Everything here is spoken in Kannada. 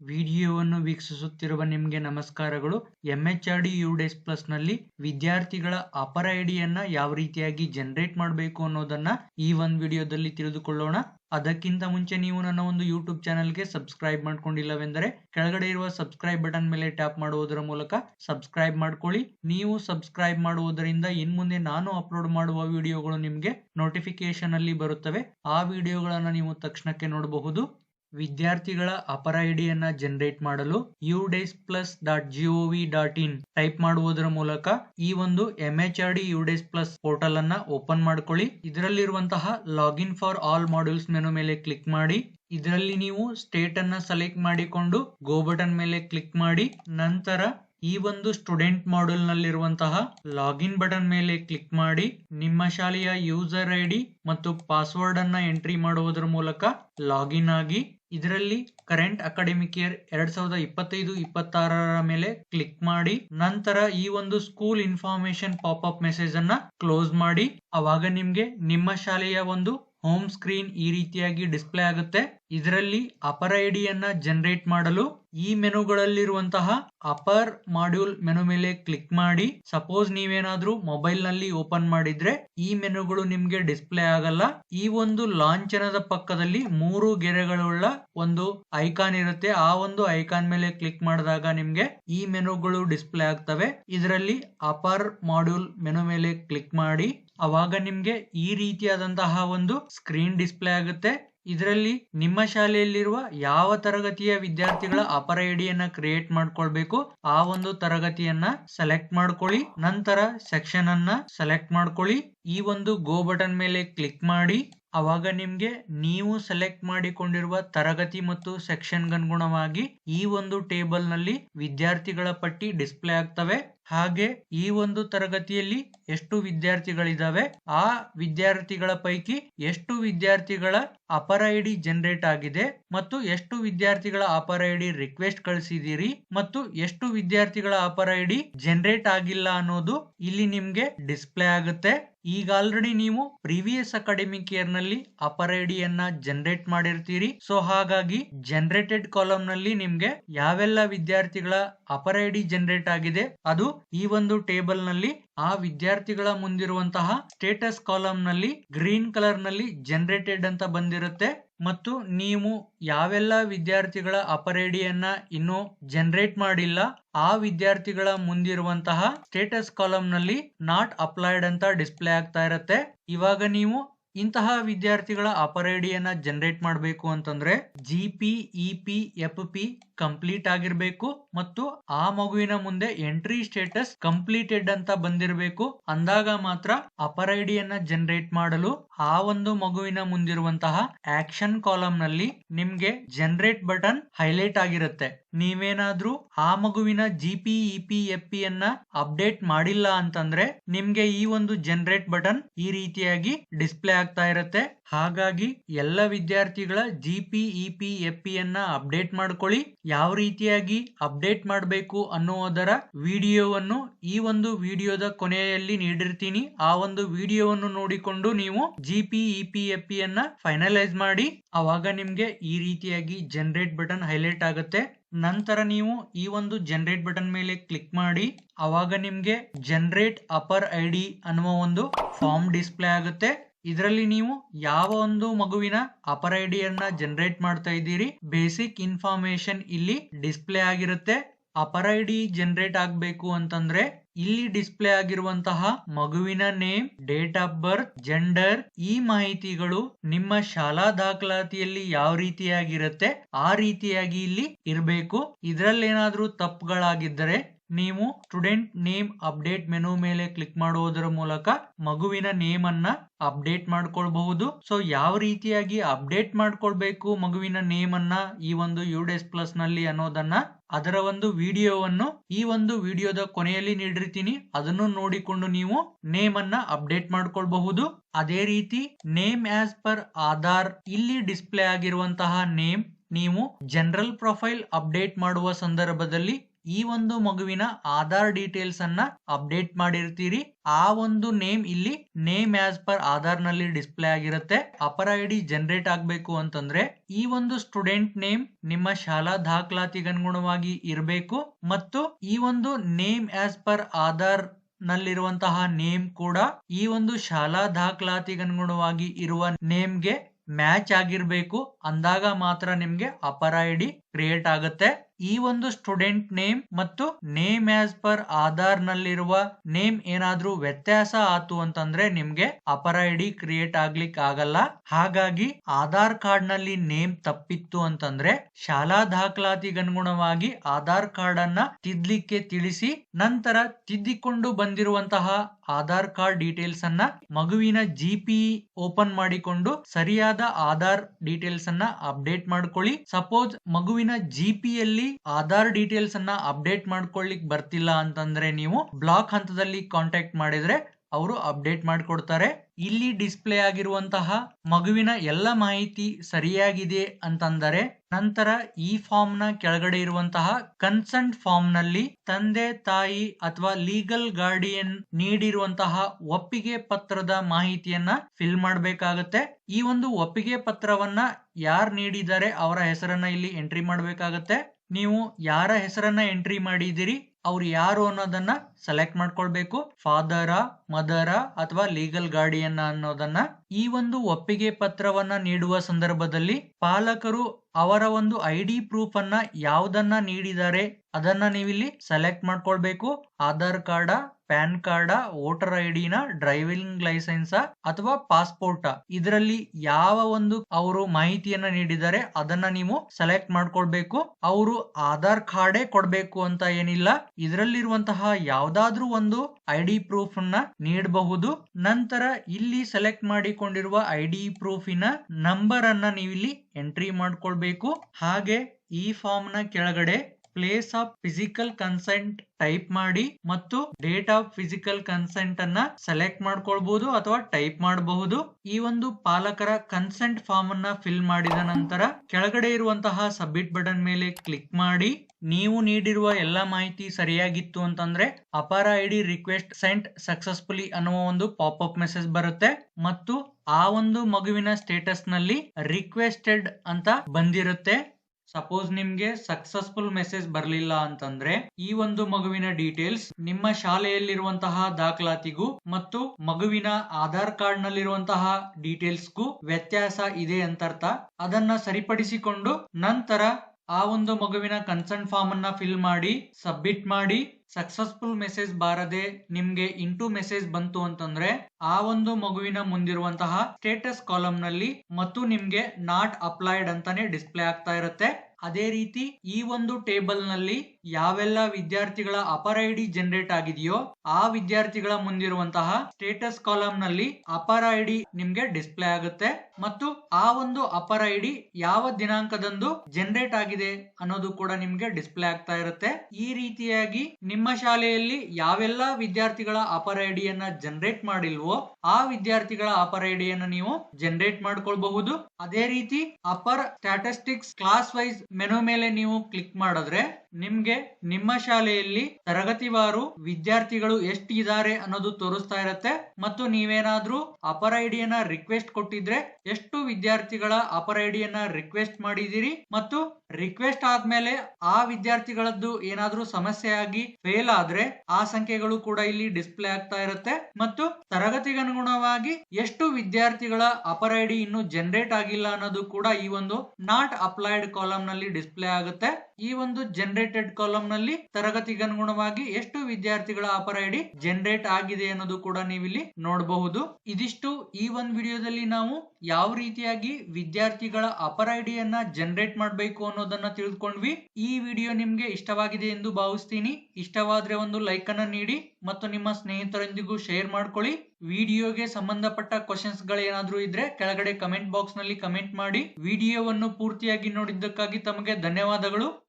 ವಿಡಿಯೋವನ್ನು ವೀಕ್ಷಿಸುತ್ತಿರುವ ನಿಮಗೆ ನಮಸ್ಕಾರಗಳು. M H R D UDISE ಪ್ಲಸ್ನಲ್ಲಿ ವಿದ್ಯಾರ್ಥಿಗಳ ಅಪರ ಐಡಿಯನ್ನ ಯಾವ ರೀತಿಯಾಗಿ ಜನರೇಟ್ ಮಾಡಬೇಕು ಅನ್ನೋದನ್ನ ಈ ಒಂದು ವಿಡಿಯೋದಲ್ಲಿ ತಿಳಿದುಕೊಳ್ಳೋಣ. ಅದಕ್ಕಿಂತ ಮುಂಚೆ ನೀವು ನನ್ನ ಒಂದು ಯೂಟ್ಯೂಬ್ ಚಾನಲ್ಗೆ ಸಬ್ಸ್ಕ್ರೈಬ್ ಮಾಡ್ಕೊಂಡಿಲ್ಲವೆಂದರೆ ಕೆಳಗಡೆ ಇರುವ ಸಬ್ಸ್ಕ್ರೈಬ್ ಬಟನ್ ಮೇಲೆ ಟ್ಯಾಪ್ ಮಾಡುವುದರ ಮೂಲಕ ಸಬ್ಸ್ಕ್ರೈಬ್ ಮಾಡ್ಕೊಳ್ಳಿ. ನೀವು ಸಬ್ಸ್ಕ್ರೈಬ್ ಮಾಡುವುದರಿಂದ ಇನ್ ಮುಂದೆ ನಾನು ಅಪ್ಲೋಡ್ ಮಾಡುವ ವಿಡಿಯೋಗಳು ನಿಮಗೆ ನೋಟಿಫಿಕೇಶನ್ ಅಲ್ಲಿ ಬರುತ್ತವೆ. ಆ ವಿಡಿಯೋಗಳನ್ನು ನೀವು ತಕ್ಷಣಕ್ಕೆ ನೋಡಬಹುದು. ವಿದ್ಯಾರ್ಥಿಗಳ ಅಪರ ಐಡಿಯನ್ನ ಜನರೇಟ್ ಮಾಡಲು UDISE plus dot gov dot in type ಮಾಡುವುದರ ಮೂಲಕ ಈ ಒಂದು M H R D UDISE plus portal ಅನ್ನ ಓಪನ್ ಮಾಡ್ಕೊಳ್ಳಿ. ಇದರಲ್ಲಿರುವಂತಹ login for all modules menu ಮೇಲೆ ಕ್ಲಿಕ್ ಮಾಡಿ. ಇದರಲ್ಲಿ ನೀವು ಸ್ಟೇಟ್ ಅನ್ನ ಸೆಲೆಕ್ಟ್ ಮಾಡಿಕೊಂಡು ಗೋ ಬಟನ್ ಮೇಲೆ ಕ್ಲಿಕ್ ಮಾಡಿ. ನಂತರ ಈ ಒಂದು ಸ್ಟೂಡೆಂಟ್ ಮಾಡ್ಯೂಲ್ ನಲ್ಲಿರುವಂತಹ ಲಾಗಿನ್ ಬಟನ್ ಮೇಲೆ ಕ್ಲಿಕ್ ಮಾಡಿ. ನಿಮ್ಮ ಶಾಲೆಯ ಯೂಸರ್ ಐಡಿ ಮತ್ತು ಪಾಸ್ವರ್ಡ್ ಅನ್ನ ಎಂಟ್ರಿ ಮಾಡುವುದರ ಮೂಲಕ ಲಾಗಿನ್ ಆಗಿ ಇದರಲ್ಲಿ ಕರೆಂಟ್ ಅಕಾಡೆಮಿಕ್ ಇಯರ್ ಎರಡ್ ಸಾವಿರದ ಇಪ್ಪತ್ತೈದು, ಇಪ್ಪತ್ತಾರರ ಮೇಲೆ ಕ್ಲಿಕ್ ಮಾಡಿ, ನಂತರ ಈ ಒಂದು school information pop up message ಅನ್ನ ಕ್ಲೋಸ್ ಮಾಡಿ. ಅವಾಗ ನಿಮ್ಗೆ ನಿಮ್ಮ ಶಾಲೆಯ ಒಂದು ಹೋಮ್ ಸ್ಕ್ರೀನ್ ಈ ರೀತಿಯಾಗಿ ಡಿಸ್ಪ್ಲೇ ಆಗುತ್ತೆ. ಇದರಲ್ಲಿ ಅಪರ್ ಐಡಿಯನ್ನ ಜನರೇಟ್ ಮಾಡಲು ಈ ಮೆನುಗಳಲ್ಲಿರುವಂತಹ ಅಪರ್ ಮಾಡ್ಯೂಲ್ ಮೆನು ಮೇಲೆ ಕ್ಲಿಕ್ ಮಾಡಿ ಸಪೋಸ್ ನೀವೇನಾದ್ರೂ ಮೊಬೈಲ್ನಲ್ಲಿ ಓಪನ್ ಮಾಡಿದ್ರೆ ಈ ಮೆನುಗಳು ನಿಮ್ಗೆ ಡಿಸ್ಪ್ಲೇ ಆಗಲ್ಲ. ಈ ಒಂದು ಲಾಂಛನದ ಪಕ್ಕದಲ್ಲಿ ಮೂರು ಗೆರೆಗಳುಳ್ಳ ಒಂದು ಐಕಾನ್ ಇರುತ್ತೆ. ಆ ಒಂದು ಐಕಾನ್ ಮೇಲೆ ಕ್ಲಿಕ್ ಮಾಡಿದಾಗ ನಿಮ್ಗೆ ಈ ಮೆನುಗಳು ಡಿಸ್ಪ್ಲೇ ಆಗ್ತವೆ. ಇದರಲ್ಲಿ ಅಪರ್ ಮಾಡ್ಯೂಲ್ ಮೆನು ಮೇಲೆ ಕ್ಲಿಕ್ ಮಾಡಿ, ಅವಾಗ ನಿಮ್ಗೆ ಈ ರೀತಿಯಾದಂತಹ ಒಂದು ಸ್ಕ್ರೀನ್ ಡಿಸ್ಪ್ಲೇ ಆಗುತ್ತೆ. ಇದರಲ್ಲಿ ನಿಮ್ಮ ಶಾಲೆಯಲ್ಲಿರುವ ಯಾವ ತರಗತಿಯ ವಿದ್ಯಾರ್ಥಿಗಳ ಅಪರ ಐಡಿಯನ್ನ ಕ್ರಿಯೇಟ್ ಮಾಡ್ಕೊಳ್ಬೇಕು, ಆ ಒಂದು ತರಗತಿಯನ್ನ ಸೆಲೆಕ್ಟ್ ಮಾಡ್ಕೊಳ್ಳಿ, ನಂತರ ಸೆಕ್ಷನ್ ಅನ್ನ ಸೆಲೆಕ್ಟ್ ಮಾಡ್ಕೊಳ್ಳಿ, ಈ ಒಂದು ಗೋ ಬಟನ್ ಮೇಲೆ ಕ್ಲಿಕ್ ಮಾಡಿ, ಅವಾಗ ನಿಮ್ಗೆ ನೀವು ಸೆಲೆಕ್ಟ್ ಮಾಡಿಕೊಂಡಿರುವ ತರಗತಿ ಮತ್ತು ಸೆಕ್ಷನ್ ಅನುಗುಣವಾಗಿ ಈ ಒಂದು ಟೇಬಲ್ನಲ್ಲಿ ವಿದ್ಯಾರ್ಥಿಗಳ ಪಟ್ಟಿ ಡಿಸ್ಪ್ಲೇ ಆಗ್ತವೆ. ಹಾಗೆ ಈ ಒಂದು ತರಗತಿಯಲ್ಲಿ ಎಷ್ಟು ವಿದ್ಯಾರ್ಥಿಗಳಿದ್ದಾವೆ ಆ ವಿದ್ಯಾರ್ಥಿಗಳ ಪೈಕಿ ಎಷ್ಟು ವಿದ್ಯಾರ್ಥಿಗಳ ಅಪರ ಐಡಿ ಜನರೇಟ್ ಆಗಿದೆ ಮತ್ತು ಎಷ್ಟು ವಿದ್ಯಾರ್ಥಿಗಳ ಅಪರ ಐಡಿ ರಿಕ್ವೆಸ್ಟ್ ಕಳಿಸಿದೀರಿ ಮತ್ತು ಎಷ್ಟು ವಿದ್ಯಾರ್ಥಿಗಳ ಅಪರ ಐಡಿ ಜನರೇಟ್ ಆಗಿಲ್ಲ ಅನ್ನೋದು ಇಲ್ಲಿ ನಿಮ್ಗೆ ಡಿಸ್ಪ್ಲೇ ಆಗುತ್ತೆ. ಈಗ ಆಲ್ರೆಡಿ ನೀವು ಪ್ರೀವಿಯಸ್ ಅಕಾಡೆಮಿಕ್ ಇಯರ್ನಲ್ಲಿ ಅಪರ್ ಐಡಿಯನ್ನ ಜನರೇಟ್ ಮಾಡಿರ್ತೀರಿ. ಸೊ ಹಾಗಾಗಿ ಜನರೇಟೆಡ್ ಕಾಲಮ್ನಲ್ಲಿ ನಿಮ್ಗೆ ಯಾವೆಲ್ಲ ವಿದ್ಯಾರ್ಥಿಗಳ ಅಪರ್ ಐಡಿ ಜನರೇಟ್ ಆಗಿದೆ ಅದು ಈ ಒಂದು ಟೇಬಲ್ನಲ್ಲಿ ಆ ವಿದ್ಯಾರ್ಥಿಗಳ ಮುಂದಿರುವಂತಹ ಸ್ಟೇಟಸ್ ಕಾಲಮ್ನಲ್ಲಿ ಗ್ರೀನ್ ಕಲರ್ನಲ್ಲಿ ಜನರೇಟೆಡ್ ಅಂತ ಬಂದಿರುತ್ತೆ. ಮತ್ತು ನೀವು ಯಾವೆಲ್ಲ ವಿದ್ಯಾರ್ಥಿಗಳ ಅಪರ್ ಐಡಿಯನ್ನ ಇನ್ನೂ ಜನರೇಟ್ ಮಾಡಿಲ್ಲ, ಆ ವಿದ್ಯಾರ್ಥಿಗಳ ಮುಂದಿರುವಂತಹ ಸ್ಟೇಟಸ್ ಕಾಲಮ್ನಲ್ಲಿ ನಾಟ್ ಅಪ್ಲೈಡ್ ಅಂತ ಡಿಸ್ಪ್ಲೇ ಆಗ್ತಾ ಇರುತ್ತೆ. ಇವಾಗ ನೀವು ಇಂತಹ ವಿದ್ಯಾರ್ಥಿಗಳ ಅಪರ್ ಐಡಿಯನ್ನ ಜನರೇಟ್ ಮಾಡಬೇಕು ಅಂತಂದ್ರೆ G P F P complete ಆಗಿರ್ಬೇಕು ಮತ್ತು ಆ ಮಗುವಿನ ಮುಂದೆ ಎಂಟ್ರಿ ಸ್ಟೇಟಸ್ ಕಂಪ್ಲೀಟೆಡ್ ಅಂತ ಬಂದಿರಬೇಕು. ಅಂದಾಗ ಮಾತ್ರ ಅಪರ್ ಐಡಿಯನ್ನ ಜನರೇಟ್ ಮಾಡಲು ಆ ಒಂದು ಮಗುವಿನ ಮುಂದಿರುವಂತಹ ಆಕ್ಷನ್ ಕಾಲಮ್ನಲ್ಲಿ ನಿಮ್ಗೆ ಜನರೇಟ್ ಬಟನ್ ಹೈಲೈಟ್ ಆಗಿರುತ್ತೆ. ನೀವೇನಾದ್ರೂ ಆ ಮಗುವಿನ G P E P F P ಅನ್ನ ಅಪ್ಡೇಟ್ ಮಾಡಿಲ್ಲ ಅಂತಂದ್ರೆ ನಿಮ್ಗೆ ಈ ಒಂದು ಜನರೇಟ್ ಬಟನ್ ಈ ರೀತಿಯಾಗಿ ಡಿಸ್ಪ್ಲೇ ಆಗ್ತಾ ಇರುತ್ತೆ. ಹಾಗಾಗಿ ಎಲ್ಲ ವಿದ್ಯಾರ್ಥಿಗಳ ಜಿ ಪಿ, ಇ ಅಪ್ಡೇಟ್ ಮಾಡ್ಕೊಳ್ಳಿ. ಯಾವ ರೀತಿಯಾಗಿ ಅಪ್ಡೇಟ್ ಮಾಡಬೇಕು ಅನ್ನುವುದರ ವಿಡಿಯೋವನ್ನು ಈ ಒಂದು ವಿಡಿಯೋದ ಕೊನೆಯಲ್ಲಿ ನೀಡಿರ್ತೀನಿ. ಆ ಒಂದು ವಿಡಿಯೋವನ್ನು ನೋಡಿಕೊಂಡು ನೀವು ಜಿ ಪಿ, ಇ ಫೈನಲೈಸ್ ಮಾಡಿ. ಅವಾಗ ನಿಮ್ಗೆ ಈ ರೀತಿಯಾಗಿ ಜನರೇಟ್ ಬಟನ್ ಹೈಲೈಟ್ ಆಗುತ್ತೆ. ನಂತರ ನೀವು ಈ ಒಂದು ಜನರೇಟ್ ಬಟನ್ ಮೇಲೆ ಕ್ಲಿಕ್ ಮಾಡಿ. ಅವಾಗ ನಿಮ್ಗೆ ಜನರೇಟ್ ಅಪರ್ ಐ ಡಿ ಅನ್ನುವ ಒಂದು ಫಾರ್ಮ್ ಡಿಸ್ಪ್ಲೇ ಆಗುತ್ತೆ. ಇದರಲ್ಲಿ ನೀವು ಯಾವ ಒಂದು ಮಗುವಿನ ಅಪರ್ ಐಡಿಯನ್ನ ಜನರೇಟ್ ಮಾಡ್ತಾ ಇದ್ದೀರಿ ಬೇಸಿಕ್ ಇನ್ಫಾರ್ಮೇಶನ್ ಇಲ್ಲಿ ಡಿಸ್ಪ್ಲೇ ಆಗಿರುತ್ತೆ. ಅಪರ್ ಐಡಿ ಜನರೇಟ್ ಆಗಬೇಕು ಅಂತಂದ್ರೆ ಇಲ್ಲಿ ಡಿಸ್ಪ್ಲೇ ಆಗಿರುವಂತಹ ಮಗುವಿನ name date of birth gender ಈ ಮಾಹಿತಿಗಳು ನಿಮ್ಮ ಶಾಲಾ ದಾಖಲಾತಿಯಲ್ಲಿ ಯಾವ ರೀತಿಯಾಗಿರುತ್ತೆ, ಆ ರೀತಿಯಾಗಿ ಇಲ್ಲಿ ಇರಬೇಕು. ಇದರಲ್ಲಿ ಏನಾದ್ರೂ ತಪ್ಪುಗಳಾಗಿದ್ದರೆ ನೀವು ಸ್ಟೂಡೆಂಟ್ ನೇಮ್ ಅಪ್ಡೇಟ್ ಮೆನು ಮೇಲೆ ಕ್ಲಿಕ್ ಮಾಡುವುದರ ಮೂಲಕ ಮಗುವಿನ ನೇಮ್ ಅನ್ನ ಅಪ್ಡೇಟ್ ಮಾಡ್ಕೊಳ್ಬಹುದು. ಸೊ ಯಾವ ರೀತಿಯಾಗಿ ಅಪ್ಡೇಟ್ ಮಾಡ್ಕೊಳ್ಬೇಕು ಮಗುವಿನ ನೇಮ್ ಅನ್ನ ಈ ಒಂದು ಯುಡೆಸ್ ಪ್ಲಸ್ನಲ್ಲಿ ಅನ್ನೋದನ್ನ ಅದರ ಒಂದು ವಿಡಿಯೋವನ್ನು ಈ ಒಂದು ವಿಡಿಯೋದ ಕೊನೆಯಲ್ಲಿ ನೀಡಿರ್ತೀನಿ. ಅದನ್ನು ನೋಡಿಕೊಂಡು ನೀವು ನೇಮ್ ಅನ್ನ ಅಪ್ಡೇಟ್ ಮಾಡ್ಕೊಳ್ಬಹುದು. ಅದೇ ರೀತಿ ನೇಮ್ ಆಸ್ ಪರ್ ಆಧಾರ್ ಇಲ್ಲಿ ಡಿಸ್ಪ್ಲೇ ಆಗಿರುವಂತಹ ನೇಮ್ ನೀವು ಜನರಲ್ ಪ್ರೊಫೈಲ್ ಅಪ್ಡೇಟ್ ಮಾಡುವ ಸಂದರ್ಭದಲ್ಲಿ ಈ ಒಂದು ಮಗುವಿನ ಆಧಾರ್ ಡೀಟೇಲ್ಸ್ ಅನ್ನ ಅಪ್ಡೇಟ್ ಮಾಡಿರ್ತೀರಿ. ಆ ಒಂದು ನೇಮ್ ಇಲ್ಲಿ ನೇಮ್ ಆಸ್ ಪರ್ ಆಧಾರ್ನಲ್ಲಿ ಡಿಸ್ಪ್ಲೇ ಆಗಿರುತ್ತೆ. ಅಪರ ಐ ಡಿ ಜನರೇಟ್ ಆಗಬೇಕು ಅಂತಂದ್ರೆ ಈ ಒಂದು ಸ್ಟೂಡೆಂಟ್ ನೇಮ್ ನಿಮ್ಮ ಶಾಲಾ ದಾಖಲಾತಿಗೆ ಅನುಗುಣವಾಗಿ ಇರಬೇಕು. ಮತ್ತು ಈ ಒಂದು ನೇಮ್ ಆಸ್ ಪರ್ ಆಧಾರ್ ನಲ್ಲಿರುವಂತಹ ನೇಮ್ ಕೂಡ ಈ ಒಂದು ಶಾಲಾ ದಾಖಲಾತಿಗೆ ಅನುಗುಣವಾಗಿ ಇರುವ ನೇಮ್ಗೆ ಮ್ಯಾಚ್ ಆಗಿರ್ಬೇಕು. ಅಂದಾಗ ಮಾತ್ರ ನಿಮ್ಗೆ ಅಪರ ಐ ಡಿ ಕ್ರಿಯೇಟ್ ಆಗುತ್ತೆ. ಈ ಒಂದು ಸ್ಟೂಡೆಂಟ್ ನೇಮ್ ಮತ್ತು ನೇಮ್ ಆಸ್ ಪರ್ ಆಧಾರ್ ನಲ್ಲಿರುವ ನೇಮ್ ಏನಾದ್ರೂ ವ್ಯತ್ಯಾಸ ಆತು ಅಂತಂದ್ರೆ ನಿಮ್ಗೆ ಅಪರ ಡಿ ಕ್ರಿಯೇಟ್ ಆಗ್ಲಿಕ್ಕೆ ಆಗಲ್ಲ. ಹಾಗಾಗಿ ಆಧಾರ್ ಕಾರ್ಡ್ನಲ್ಲಿ ನೇಮ್ ತಪ್ಪಿತ್ತು ಅಂತಂದ್ರೆ ಶಾಲಾ ದಾಖಲಾತಿಗೆ ಅನುಗುಣವಾಗಿ ಆಧಾರ್ ಕಾರ್ಡ್ ಅನ್ನ ತಿದ್ಲಿಕ್ಕೆ ತಿಳಿಸಿ ನಂತರ ತಿದ್ದಿಕೊಂಡು ಬಂದಿರುವಂತಹ ಆಧಾರ್ ಕಾರ್ಡ್ ಡೀಟೇಲ್ಸ್ ಅನ್ನ ಮಗುವಿನ ಜಿಪಿ ಓಪನ್ ಮಾಡಿಕೊಂಡು ಸರಿಯಾದ ಆಧಾರ್ ಡೀಟೇಲ್ಸ್ ಅನ್ನ ಅಪ್ಡೇಟ್ ಮಾಡ್ಕೊಳ್ಳಿ. ಸಪೋಸ್ ಮಗುವಿನ ಜಿಪಿಯಲ್ಲಿ ಯಲ್ಲಿ ಆಧಾರ್ ಡೀಟೇಲ್ಸ್ ಅನ್ನ ಅಪ್ಡೇಟ್ ಮಾಡ್ಕೊಳ್ಳಿಕ್ ಬರ್ತಿಲ್ಲ ಅಂತಂದ್ರೆ ನೀವು ಬ್ಲಾಕ್ ಹಂತದಲ್ಲಿ ಕಾಂಟ್ಯಾಕ್ಟ್ ಮಾಡಿದ್ರೆ ಅವರು ಅಪ್ಡೇಟ್ ಮಾಡಿಕೊಡ್ತಾರೆ. ಇಲ್ಲಿ ಡಿಸ್ಪ್ಲೇ ಆಗಿರುವಂತಹ ಮಗುವಿನ ಎಲ್ಲ ಮಾಹಿತಿ ಸರಿಯಾಗಿದೆ ಅಂತಂದರೆ, ನಂತರ ಈ ಫಾರ್ಮ್ನ ಕೆಳಗಡೆ ಇರುವಂತಹ ಕನ್ಸಂಟ್ ಫಾರ್ಮ್ನಲ್ಲಿ ತಂದೆ, ತಾಯಿ ಅಥವಾ ಲೀಗಲ್ ಗಾರ್ಡಿಯನ್ ನೀಡಿರುವಂತಹ ಒಪ್ಪಿಗೆ ಪತ್ರದ ಮಾಹಿತಿಯನ್ನ ಫಿಲ್ ಮಾಡಬೇಕಾಗತ್ತೆ. ಈ ಒಂದು ಒಪ್ಪಿಗೆ ಪತ್ರವನ್ನ ಯಾರು ನೀಡಿದ್ದಾರೆ ಅವರ ಹೆಸರನ್ನ ಇಲ್ಲಿ ಎಂಟ್ರಿ ಮಾಡಬೇಕಾಗತ್ತೆ. ನೀವು ಯಾರ ಹೆಸರನ್ನ ಎಂಟ್ರಿ ಮಾಡಿದ್ದೀರಿ, ಅವ್ರು ಯಾರು ಅನ್ನೋದನ್ನ ಸೆಲೆಕ್ಟ್ ಮಾಡ್ಕೊಳ್ಬೇಕು. ಫಾದರ ಮದರ ಅಥವಾ ಲೀಗಲ್ ಗಾರ್ಡಿಯನ್ ಅನ್ನೋದನ್ನ ಈ ಒಂದು ಒಪ್ಪಿಗೆ ಪತ್ರವನ್ನ ನೀಡುವ ಸಂದರ್ಭದಲ್ಲಿ ಪಾಲಕರು ಅವರ ಒಂದು ಐ ಡಿ ಪ್ರೂಫ್ ಅನ್ನ ಯಾವ್ದನ್ನ ನೀಡಿದ್ದಾರೆ ಅದನ್ನ ನೀವಿಲ್ಲಿ ಸೆಲೆಕ್ಟ್ ಮಾಡ್ಕೊಳ್ಬೇಕು. Aadhaar card, PAN card, voter I driving licence ಅಥವಾ ಪಾಸ್ಪೋರ್ಟ್ ಇದರಲ್ಲಿ ಯಾವ ಒಂದು ಅವರು ಮಾಹಿತಿಯನ್ನ ನೀಡಿದ್ದಾರೆ ಅದನ್ನ ನೀವು ಸೆಲೆಕ್ಟ್ ಮಾಡ್ಕೊಳ್ಬೇಕು. ಅವರು ಆಧಾರ್ ಕಾರ್ಡೇ ಕೊಡ್ಬೇಕು ಅಂತ ಏನಿಲ್ಲ. ಇದರಲ್ಲಿರುವಂತಹ ಯಾವ್ದಾದ್ರೂ ಒಂದು ಐ ಡಿ ಪ್ರೂಫ್ನ ನೀಡಬಹುದು. ನಂತರ ಇಲ್ಲಿ ಸೆಲೆಕ್ಟ್ ಮಾಡಿಕೊಂಡಿರುವ ಐ ಡಿ ಪ್ರೂಫಿನ ನಂಬರ್ ಅನ್ನ ನೀವಿಲ್ಲಿ ಎಂಟ್ರಿ ಮಾಡ್ಕೊಳ್ಬೇಕು. ಹಾಗೆ ಈ ಫಾರ್ಮ್ನ ಕೆಳಗಡೆ place of physical consent type ಮಾಡಿ ಮತ್ತು ಡೇಟ್ ಆಫ್ ಫಿಸಿಕಲ್ ಕನ್ಸೆಂಟ್ ಅನ್ನ ಸೆಲೆಕ್ಟ್ ಮಾಡ್ಕೊಳ್ಬಹುದು ಅಥವಾ ಟೈಪ್ ಮಾಡಬಹುದು. ಈ ಒಂದು ಪಾಲಕರ ಕನ್ಸೆಂಟ್ ಫಾರ್ಮ್ ಅನ್ನ ಫಿಲ್ ಮಾಡಿದ ನಂತರ ಕೆಳಗಡೆ ಇರುವಂತಹ ಸಬ್ಮಿಟ್ ಬಟನ್ ಮೇಲೆ ಕ್ಲಿಕ್ ಮಾಡಿ. ನೀವು ನೀಡಿರುವ ಎಲ್ಲಾ ಮಾಹಿತಿ ಸರಿಯಾಗಿತ್ತು ಅಂತಂದ್ರೆ APAAR I D request sent successfully ಅನ್ನುವ ಒಂದು ಪಾಪ್ ಅಪ್ ಮೆಸೇಜ್ ಬರುತ್ತೆ ಮತ್ತು ಆ ಒಂದು ಮಗುವಿನ ಸ್ಟೇಟಸ್ನಲ್ಲಿ ರಿಕ್ವೆಸ್ಟೆಡ್ ಅಂತ ಬಂದಿರುತ್ತೆ. ಸಪೋಸ್ ನಿಮ್ಗೆ ಸಕ್ಸಸ್ಫುಲ್ ಮೆಸೇಜ್ ಬರಲಿಲ್ಲ ಅಂತಂದ್ರೆ, ಈ ಒಂದು ಮಗುವಿನ ಡೀಟೇಲ್ಸ್ ನಿಮ್ಮ ಶಾಲೆಯಲ್ಲಿರುವಂತಹ ದಾಖಲಾತಿಗೂ ಮತ್ತು ಮಗುವಿನ ಆಧಾರ್ ಕಾರ್ಡ್ ನಲ್ಲಿರುವಂತಹ ಡೀಟೇಲ್ಸ್ಗೂ ವ್ಯತ್ಯಾಸ ಇದೆ ಅಂತರ್ಥ, ಅದನ್ನ ಸರಿಪಡಿಸಿಕೊಂಡು ನಂತರ ಆ ಒಂದು ಮಗುವಿನ ಕನ್ಸರ್ನ್ ಫಾರ್ಮ್ ಅನ್ನ ಫಿಲ್ ಮಾಡಿ, ಸಬ್ಮಿಟ್ ಮಾಡಿ, ಸಕ್ಸಸ್ಫುಲ್ ಮೆಸೇಜ್ ಬಾರದೆ ನಿಮ್ಗೆ ಇಂಟು ಮೆಸೇಜ್ ಬಂತು ಅಂತಂದ್ರೆ ಆ ಒಂದು ಮಗುವಿನ ಮುಂದಿರುವಂತಹ ಸ್ಟೇಟಸ್ ಕಾಲಮ್ನಲ್ಲಿ ಮತ್ತು ನಿಮ್ಗೆ ನಾಟ್ ಅಪ್ಲೈಡ್ ಅಂತಾನೆ ಡಿಸ್ಪ್ಲೇ ಆಗ್ತಾ ಇರುತ್ತೆ. ಅದೇ ರೀತಿ ಈ ಒಂದು ಟೇಬಲ್ನಲ್ಲಿ ಯಾವೆಲ್ಲ ವಿದ್ಯಾರ್ಥಿಗಳ ಅಪರ್ ಐಡಿ ಜನರೇಟ್ ಆಗಿದೆಯೋ ಆ ವಿದ್ಯಾರ್ಥಿಗಳ ಮುಂದಿರುವಂತಹ ಸ್ಟೇಟಸ್ ಕಾಲಮ್ನಲ್ಲಿ ಅಪರ್ ಐಡಿ ನಿಮ್ಗೆ ಡಿಸ್ಪ್ಲೇ ಆಗುತ್ತೆ ಮತ್ತು ಆ ಒಂದು ಅಪರ್ ಐಡಿ ಯಾವ ದಿನಾಂಕದಂದು ಜನರೇಟ್ ಆಗಿದೆ ಅನ್ನೋದು ಕೂಡ ನಿಮ್ಗೆ ಡಿಸ್ಪ್ಲೇ ಆಗ್ತಾ ಇರುತ್ತೆ. ಈ ರೀತಿಯಾಗಿ ನಿಮ್ಮ ಶಾಲೆಯಲ್ಲಿ ಯಾವೆಲ್ಲ ವಿದ್ಯಾರ್ಥಿಗಳ ಅಪರ್ ಐಡಿಯನ್ನ ಜನರೇಟ್ ಮಾಡಿಲ್ವೋ ಆ ವಿದ್ಯಾರ್ಥಿಗಳ ಅಪರ್ ಐಡಿಯನ್ನ ನೀವು ಜನರೇಟ್ ಮಾಡ್ಕೊಳ್ಬಹುದು. ಅದೇ ರೀತಿ APAAR statistics class wise menu ಮೇಲೆ ನೀವು ಕ್ಲಿಕ್ ಮಾಡಿದ್ರೆ ನಿಮ್ಗೆ ನಿಮ್ಮ ಶಾಲೆಯಲ್ಲಿ ತರಗತಿವಾರು ವಿದ್ಯಾರ್ಥಿಗಳು ಎಷ್ಟಿದ್ದಾರೆ ಅನ್ನೋದು ತೋರಿಸ್ತಾ ಇರತ್ತೆ. ಮತ್ತು ನೀವೇನಾದ್ರೂ ಅಪರ್ ಐಡಿಯನ್ನ ರಿಕ್ವೆಸ್ಟ್ ಕೊಟ್ಟಿದ್ರೆ ಎಷ್ಟು ವಿದ್ಯಾರ್ಥಿಗಳ ಅಪರ್ ಐಡಿಯನ್ನ ರಿಕ್ವೆಸ್ಟ್ ಮಾಡಿದಿರಿ ಮತ್ತು ರಿಕ್ವೆಸ್ಟ್ ಆದ್ಮೇಲೆ ಆ ವಿದ್ಯಾರ್ಥಿಗಳದ್ದು ಏನಾದ್ರೂ ಸಮಸ್ಯೆ ಆಗಿ ಫೇಲ್ ಆದ್ರೆ ಆ ಸಂಖ್ಯೆಗಳು ಕೂಡ ಇಲ್ಲಿ ಡಿಸ್ಪ್ಲೇ ಆಗ್ತಾ ಇರುತ್ತೆ. ಮತ್ತು ತರಗತಿಗನುಗುಣವಾಗಿ ಎಷ್ಟು ವಿದ್ಯಾರ್ಥಿಗಳ ಅಪರ್ ಐಡಿ ಇನ್ನು ಜನರೇಟ್ ಆಗಿಲ್ಲ ಅನ್ನೋದು ಕೂಡ ಈ ಒಂದು ನಾಟ್ ಅಪ್ಲೈಡ್ ಕಾಲಮ್ನಲ್ಲಿ ಡಿಸ್ಪ್ಲೇ ಆಗುತ್ತೆ. ಈ ಒಂದು ಜನರೇಟೆಡ್ ಕಾಲಮ್ನಲ್ಲಿ ತರಗತಿಗೆ ಅನುಗುಣವಾಗಿ ಎಷ್ಟು ವಿದ್ಯಾರ್ಥಿಗಳ ಅಪರ ಐಡಿ ಜನರೇಟ್ ಆಗಿದೆ ಅನ್ನೋದು ಕೂಡ ನೀವಿಲ್ಲಿ ನೋಡಬಹುದು. ಇದಿಷ್ಟು ಈ ಒಂದು ವಿಡಿಯೋದಲ್ಲಿ ನಾವು ಯಾವ ರೀತಿಯಾಗಿ ವಿದ್ಯಾರ್ಥಿಗಳ ಅಪರ್ ಐಡಿಯನ್ನ ಜನರೇಟ್ ಮಾಡಬೇಕು ಅನ್ನೋದನ್ನ ತಿಳಿದುಕೊಂಡ್ವಿ. ಈ ವಿಡಿಯೋ ನಿಮ್ಗೆ ಇಷ್ಟವಾಗಿದೆ ಎಂದು ಭಾವಿಸ್ತೀನಿ. ಇಷ್ಟವಾದ್ರೆ ಒಂದು ಲೈಕ್ ಅನ್ನ ನೀಡಿ ಮತ್ತು ನಿಮ್ಮ ಸ್ನೇಹಿತರೊಂದಿಗೂ ಶೇರ್ ಮಾಡ್ಕೊಳ್ಳಿ. ವಿಡಿಯೋಗೆ ಸಂಬಂಧಪಟ್ಟ ಕ್ವಶನ್ಸ್ ಗಳೇನಾದ್ರೂ ಇದ್ರೆ ಕೆಳಗಡೆ ಕಮೆಂಟ್ ಬಾಕ್ಸ್ನಲ್ಲಿ ಕಮೆಂಟ್ ಮಾಡಿ. ವಿಡಿಯೋವನ್ನು ಪೂರ್ತಿಯಾಗಿ ನೋಡಿದ್ದಕ್ಕಾಗಿ ತಮಗೆ ಧನ್ಯವಾದಗಳು.